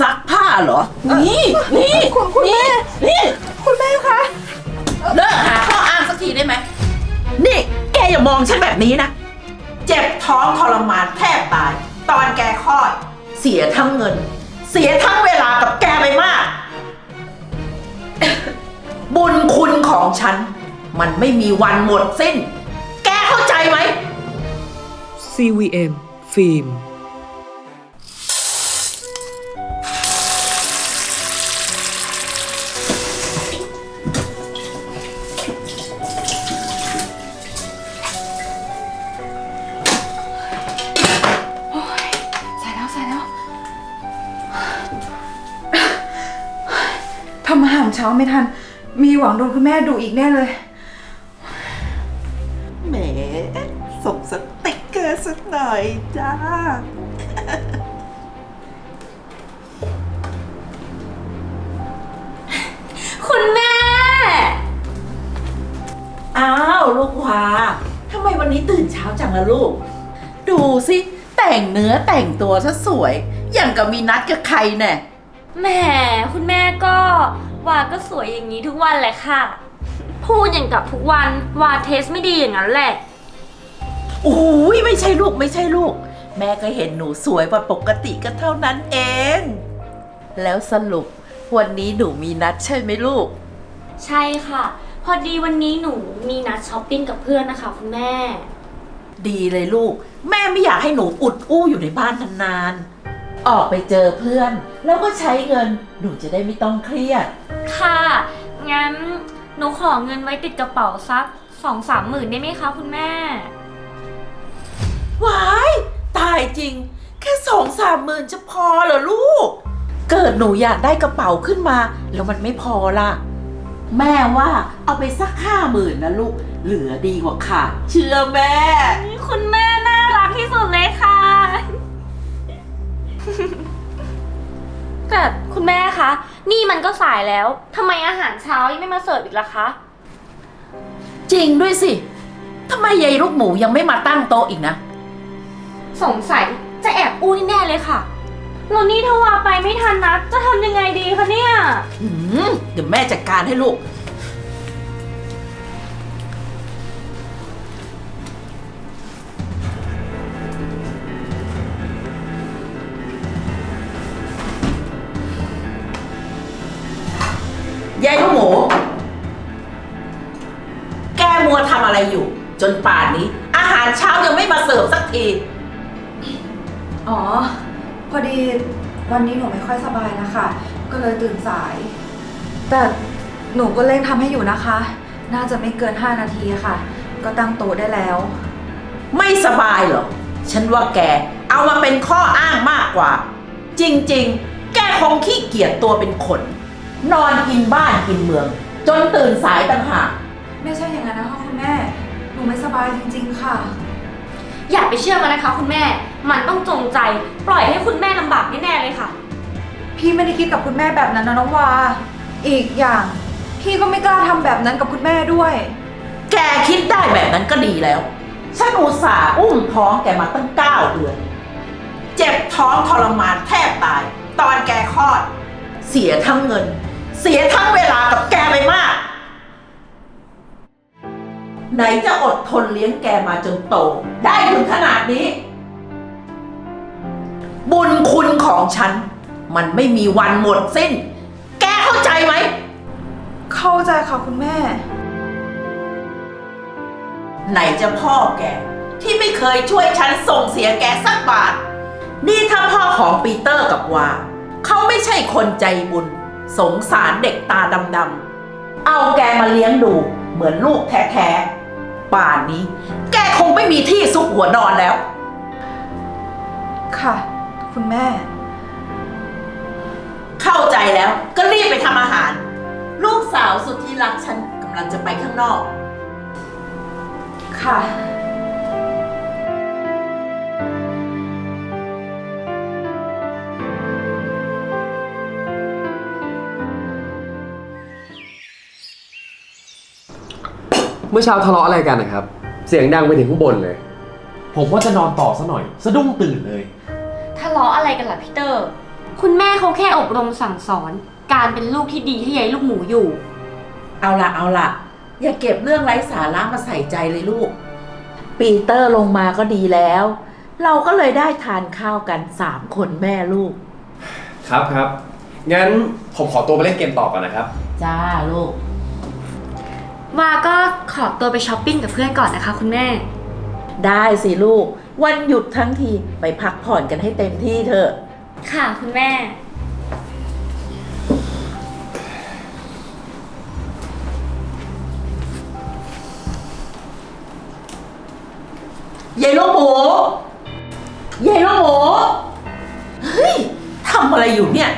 ซักผ้าเหรอ นี่ นี่คุณคุณแม่ นี่ คุณแม่คะ เลิกหาข้ออ้างสักทีได้ไหม นี่ แกอย่ามองฉันแบบนี้นะ เจ็บท้องทรมานแทบตาย ตอนแกคลอด เสียทั้งเงิน เสียทั้งเวลากับแกไปมาก บุญคุณของฉัน มันไม่มีวันหมดสิ้น แกเข้าใจไหม CVM ฟิล์ม เช้าไม่ทัน มีหวังโดนคุณแม่ดุอีกแน่เลย แหมส่งสติ๊กเกอร์สักหน่อยจ้า คุณแม่ อ้าวลูกวาทำไมวันนี้ตื่นเช้าจังล่ะลูก ดูสิ แต่งเนื้อแต่งตัวซะสวย อย่างกับมีนัดกับใครแน่ แหมคุณแม่ก็ วาก็สวยอย่างนี้ทุกวันแหละค่ะ พูดอย่างกับทุกวันวาเทสไม่ดีอย่างนั้นแหละโอ้ยไม่ใช่ลูกไม่ใช่ลูก แม่ก็เห็นหนูสวยกว่าปกติก็เท่านั้นเอง แล้วสรุปวันนี้หนูมีนัดใช่ไหมลูก ใช่ค่ะ พอดีวันนี้หนูมีนัดช้อปปิ้งกับเพื่อนนะคะคุณแม่ ดีเลยลูก แม่ไม่อยากให้หนูอุดอู้อยู่ในบ้านนานๆ ออกไปเจอเพื่อน แล้วก็ใช้เงินหนูจะได้ไม่ต้องเครียด ค่ะ งั้นหนูขอเงินไว้ติดกระเป๋าสักสองสามหมื่นได้ไหมคะคุณแม่ ว้าย ตายจริง แค่สองสามหมื่นจะพอเหรอลูก เกิดหนูอยากได้กระเป๋าขึ้นมา แล้วมันไม่พอล่ะ แม่ว่าเอาไปสักห้าหมื่นนะลูก เหลือดีกว่าขาดเชื่อแม่ คุณแม่น่ารักที่สุดเลยค่ะ นี่มันก็สายแล้วทำไมอาหารเช้ายังไม่มาเสิร์ฟอีกล่ะคะ จริงด้วยสิทำไมยายลูกหมูยังไม่มาตั้งโต๊ะอีกนะ สงสัยจะแอบอู้แน่ๆเลยค่ะแล้วนี่ถ้าวาไปไม่ทันนะจะทำยังไงดีคะเนี่ย หืมเดี๋ยวแม่จัดการให้ลูก นป่านนี้ อาหารเช้ายังไม่มาเสิร์ฟสักที อ๋อ พอดีวันนี้หนูไม่ค่อยสบายนะคะ ก็เลยตื่นสาย แต่หนูก็เร่งทำให้อยู่นะคะ น่าจะไม่เกิน 5 นาทีค่ะ ก็ตั้งโต๊ะได้แล้ว ไม่สบายเหรอ ฉันว่าแก เอามาเป็นข้ออ้างมากกว่า จริงๆ แกคงขี้เกียจตัวเป็นขน นอนกินบ้านกินเมือง จนตื่นสายต่างหาก ไม่ใช่อย่างนั้นนะคะคุณแม่หนู ไม่สบายจริงๆค่ะ อย่าไปเชื่อมันนะคะ คุณแม่ มันต้องจงใจ ปล่อยให้คุณแม่ลำบากแน่ๆเลยค่ะ พี่ไม่ได้คิดกับคุณแม่แบบนั้นนะน้องวา อีกอย่าง พี่ก็ไม่กล้าทำแบบนั้นกับคุณแม่ด้วย แกคิดได้แบบนั้นก็ดีแล้ว ฉันอุตส่าห์อุ้มท้องแกมาตั้งเก้าเดือน เจ็บท้องทรมานแทบตาย ตอนแกคลอด เสียทั้งเงิน เสียทั้งเวลากับแกไปมาก ไหนจะอดทนเลี้ยงแกมาจนโต ได้ถึงขนาดนี้ บุญคุณของฉัน มันไม่มีวันหมดสิ้น แกเข้าใจไหม เข้าใจค่ะคุณแม่ ไหนจะพ่อแก ที่ไม่เคยช่วยฉันส่งเสียแกสักบาท นี่ถ้าพ่อของปีเตอร์กับวาเขาไม่ใช่คนใจบุญ สงสารเด็กตาดำๆเอาแกมาเลี้ยงดูเหมือนลูกแท้ๆ ป่านนี้ แกคงไม่มีที่ซุกหัวนอนแล้ว ค่ะ คุณแม่ เข้าใจแล้วก็รีบไปทำอาหาร ลูกสาวสุดที่รักฉันกำลังจะไปข้างนอก ค่ะ มื่อเช้าทะเลาะอะไรกันนะครับ เสียงดังไปถึงข้างบนเลย ผมว่าจะนอนต่อซะหน่อย สะดุ้งตื่นเลย ทะเลาะอะไรกันล่ะพี่เตอร์ คุณแม่เขาแค่อบรมสั่งสอน การเป็นลูกที่ดีให้ยายลูกหมูอยู่ เอาละเอาละอย่าเก็บเรื่องไร้สาระมาใส่ใจเลยลูก ปีเตอร์ลงมาก็ดีแล้ว เราก็เลยได้ทานข้าวกันสามคนแม่ลูก ครับครับ งั้นผมขอตัวไปเล่นเกมต่อก่อนนะครับ จ้าลูก วาก็ขอตัวไปช้อปปิ้งกับเพื่อนก่อนนะคะ คุณแม่ ได้สิลูก วันหยุดทั้งทีไปพักผ่อนกันให้เต็มที่เถอะ ค่ะคุณแม่ ยายลูกหมูยายลูกหมู เฮ้ยทำอะไรอยู่เนี่ยย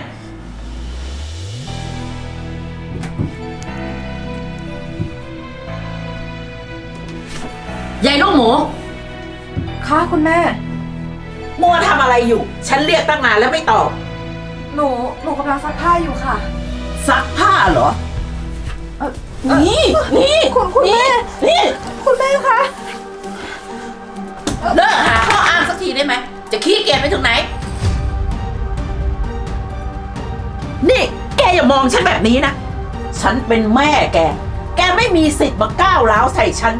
ค่ะคุณแม่ มัวทำอะไรอยู่ ฉันเรียกตั้งนานแล้วไม่ตอบ หนู หนูกำลังซักผ้าอยู่ค่ะ ซักผ้าเหรอเอ่อนี่ นี่คุณคุณแม่ นี่ คุณแม่คะ เลิกหาข้ออ้างสักทีได้ไหม จะขี้เกียจไปถึงไหน นี่ แกอย่ามองฉันแบบนี้นะ ฉันเป็นแม่แก แกไม่มีสิทธิ์มาก้าวร้าวใส่ฉัน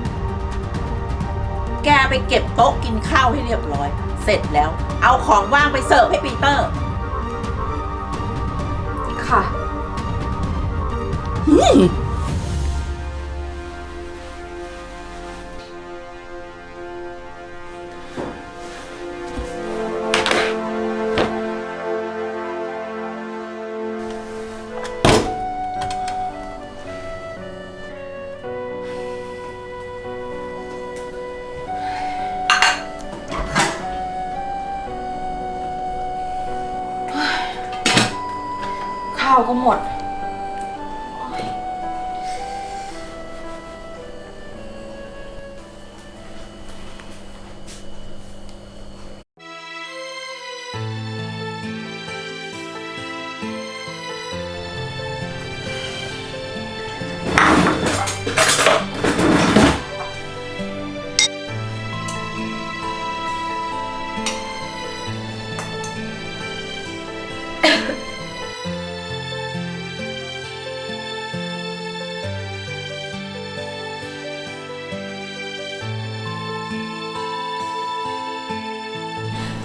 แกไปเก็บโต๊ะกินข้าวให้เรียบร้อย เสร็จแล้ว เอาของว่างไปเสิร์ฟให้ปีเตอร์ ค่ะอื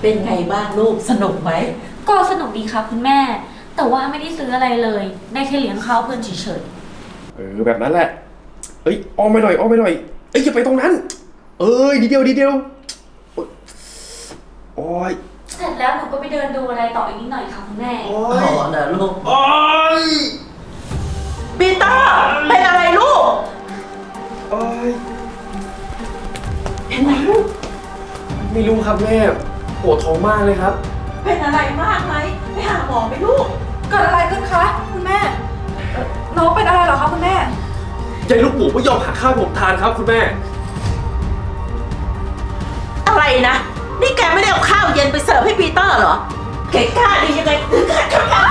เป็นไงบ้างลูกสนุกไหมก็สนุกดีครับคุณแม่ แต่ว่าไม่ได้ซื้ออะไรเลย ได้แค่เลี้ยงข้าวเพื่อนเฉยเออแบบนั้นแหละ เอ้ยอ้อมไปหน่อยอ้อมไปหน่อย เอ้ยอย่าไปตรงนั้น เอ้ยดีเดียวดีเดียวโอ้ยๆเสร็จแล้วหนูก็ไปเดินดูอะไรต่ออีกนิดหน่อยค่ะคุณแม่โอ้อ๋ยอเหรอลูกโอ้ยปีเตอร์เป็นอะไรลูก โอ้ยเป็นอะไรลูกไม่รู้ครับแม่ ปวดท้องมากเลยครับ เป็นอะไรมากไหมไปหาหมอไหมลูก เกิดอะไรขึ้นคะคุณแม่เอ่อน้องเป็นอะไรเหรอคะคุณแม่ ยายลูกหมูไม่ยอมหาข้าวให้ผมทานครับ คุณแม่ อะไรนะ นี่แกไม่ได้เอาข้าวเย็นไปเสิร์ฟให้ปีเตอร์เหรอแกกล้าดียังไงถึงขัดคำสั่ง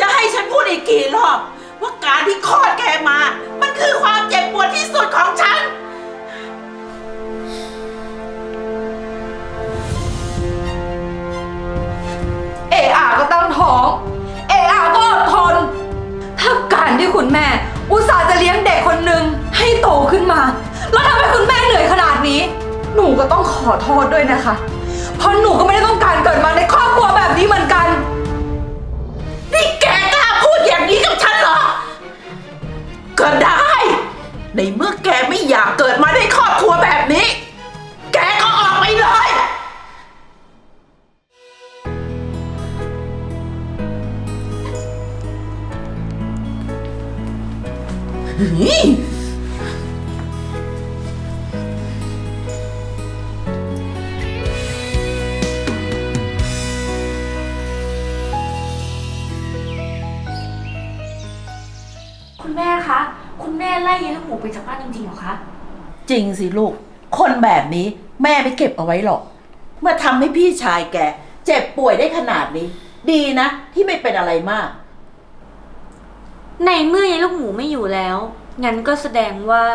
จะให้ฉันพูดอีกกี่รอบ ว่าการที่คลอดแกมามัน คือความเจ็บปวดที่สุดของฉัน เออาก็ตั้งท้อง เออาก็อดทน ถ้าการที่คุณแม่ อุตส่าห์จะเลี้ยงเด็กคนหนึ่งให้โตขึ้นมา แล้วทำให้คุณแม่เหนื่อยขนาดนี้ หนูก็ต้องขอโทษด้วยนะคะ เพราะหนูก็ไม่ได้ต้องการเกิดมาในครอบครัวแบบนี้เหมือนกัน นี่แกกล้าพูดอย่างนี้กับฉันเหรอ ก็ได้ ในเมื่อแกไม่อยากเกิดมาในครอบครัวแบบนี้ แกก็ออกไปเลย หืม จากบ้านจริงๆเหรอคะ จริงสิลูก คนแบบนี้แม่ไม่เก็บเอาไว้หรอกเมื่อทำให้พี่ชายแก เจ็บป่วยได้ขนาดนี้ ดีนะ ที่ไม่เป็นอะไรมาก ในเมื่อยายลูกหมูไม่อยู่แล้ว งั้นก็แสดงว่า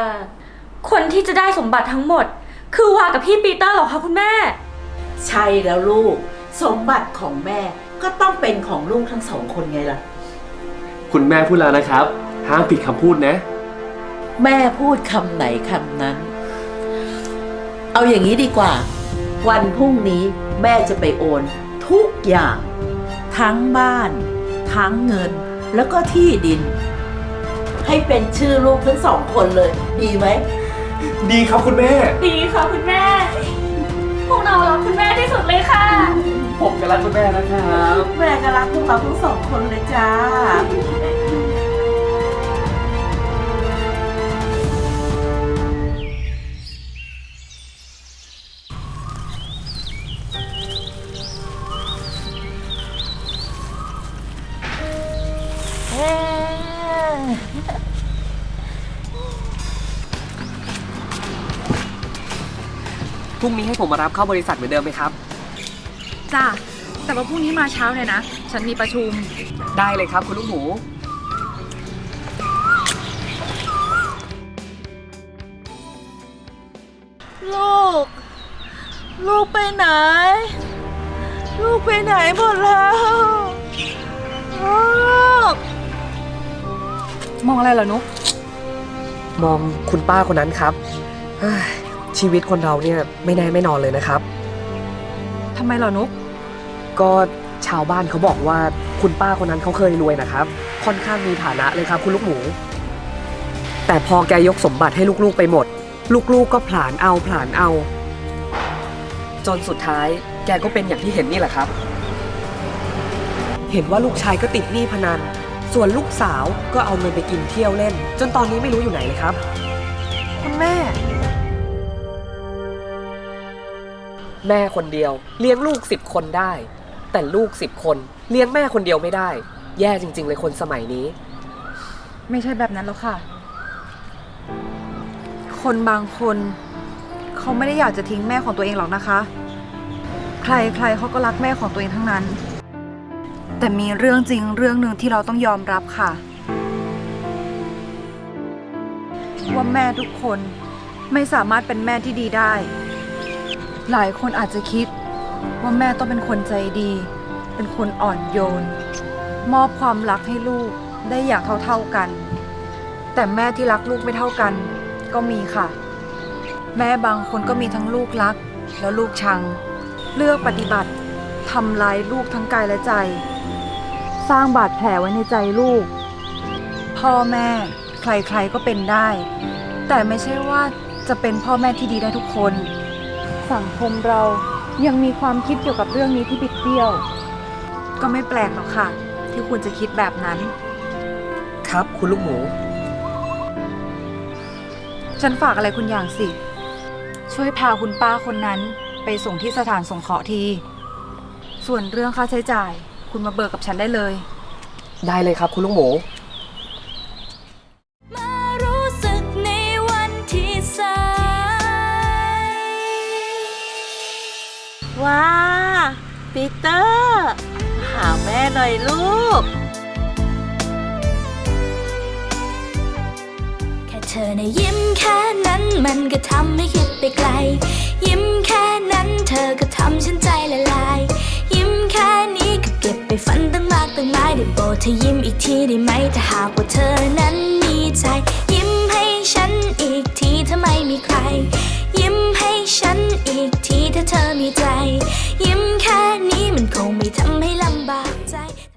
คนที่จะได้สมบัติทั้งหมด คือวากับพี่ปีเตอร์เหรอคะคุณแม่ ใช่แล้วลูก สมบัติของแม่ก็ต้องเป็นของลูกทั้งสองคนไงล่ะ คุณแม่พูดแล้วนะครับ ห้ามผิดคำพูดนะ แม่พูดคำไหนคำนั้น เอาอย่างนี้ดีกว่า วันพรุ่งนี้แม่จะไปโอนทุกอย่าง ทั้งบ้าน ทั้งเงิน แล้วก็ที่ดิน ให้เป็นชื่อลูกทั้งสองคนเลย ดีไหม ดีครับคุณแม่ ดีค่ะคุณแม่ พวกเรารักคุณแม่ที่สุดเลยค่ะ ผมก็รักคุณแม่นะครับ แม่ก็รักพวกเราทั้งสองคนเลยจ้า งนี้ให้ผมมารับเข้าบริษัทเหมือนเดิมไหมครับ จ้าแต่ว่าพรุ่งนี้มาเช้าเลยนะ ฉันมีประชุม ได้เลยครับคุณลูกหมู ลูก ลูกไปไหน ลูกไปไหนหมดแล้ว ลูก มองอะไรเหรอนุกมองคุณป้าคนนั้นครับเฮ้ย ชีวิตคนเราเนี่ยไม่แน่ไม่นอนเลยนะครับ ทำไมเหรอนุก ก็ชาวบ้านเขาบอกว่าคุณป้าคนนั้นเขาเคยรวยนะครับ ค่อนข้างมีฐานะเลยครับคุณลูกหมู แต่พอแกยกสมบัติให้ลูกๆไปหมด ลูกๆก็ผลานเอาผลานเอา จนสุดท้ายแกก็เป็นอย่างที่เห็นนี่แหละครับ เห็นว่าลูกชายก็ติดหนี้พนัน ส่วนลูกสาวก็เอาเงินไปกินเที่ยวเล่น จนตอนนี้ไม่รู้อยู่ไหนเลยครับ คุณแม่ แม่คนเดียว เลี้ยงลูกสิบคนได้ แต่ลูกสิบคน เลี้ยงแม่คนเดียวไม่ได้ แย่จริง ๆ เลยคนสมัยนี้ ไม่ใช่แบบนั้นแล้วค่ะ คนบางคน เขาไม่ได้อยากจะทิ้งแม่ของตัวเองหรอกนะคะ ใครใครเขาก็รักแม่ของตัวเองทั้งนั้น แต่มีเรื่องจริงเรื่องหนึ่งที่เราต้องยอมรับค่ะ ว่าแม่ทุกคนไม่สามารถเป็นแม่ที่ดีได้ หลายคนอาจจะคิดว่าแม่ต้องเป็นคนใจดี เป็นคนอ่อนโยน มอบความรักให้ลูกได้อย่างเท่าๆกัน แต่แม่ที่รักลูกไม่เท่ากัน ก็มีค่ะ แม่บางคนก็มีทั้งลูกรัก แล้วลูกชัง เลือกปฏิบัติทำร้ายลูกทั้งกายและใจ สร้างบาดแผลไว้ในใจลูก พ่อแม่ใครๆก็เป็นได้ แต่ไม่ใช่ว่าจะเป็นพ่อแม่ที่ดีได้ทุกคน สังคมเรายังมีความคิดเกี่ยวกับเรื่องนี้ที่บิดเบี้ยว ก็ไม่แปลกหรอกค่ะ ที่คุณจะคิดแบบนั้น ครับคุณลูกหมู ฉันฝากอะไรคุณอย่างสิ ช่วยพาคุณป้าคนนั้นไปส่งที่สถานสงเคราะห์ที ส่วนเรื่องค่าใช้จ่าย คุณมาเบิกกับฉันได้เลย ได้เลยครับคุณลูกหมู ปีเตอร์ หาแม่หน่อยลูก แค่เธอในะยิ้มแค่นั้นมันก็ทำให้คิดไปไกล ยิ้มแค่นั้นเธอก็ทำฉันใจละลาย ยิ้มแค่นี้ก็เก็บไปฝันตั้งมากตั้งหลายได้โปรดเธอยิ้มอีกทีได้ไหมถ้าหากว่าเธอนั้นมีใจ ยิ้มให้ฉันอีกทีถ้าไม่มีใคร ยิ้มให้ฉันอีกทีถ้าเธอมีใจ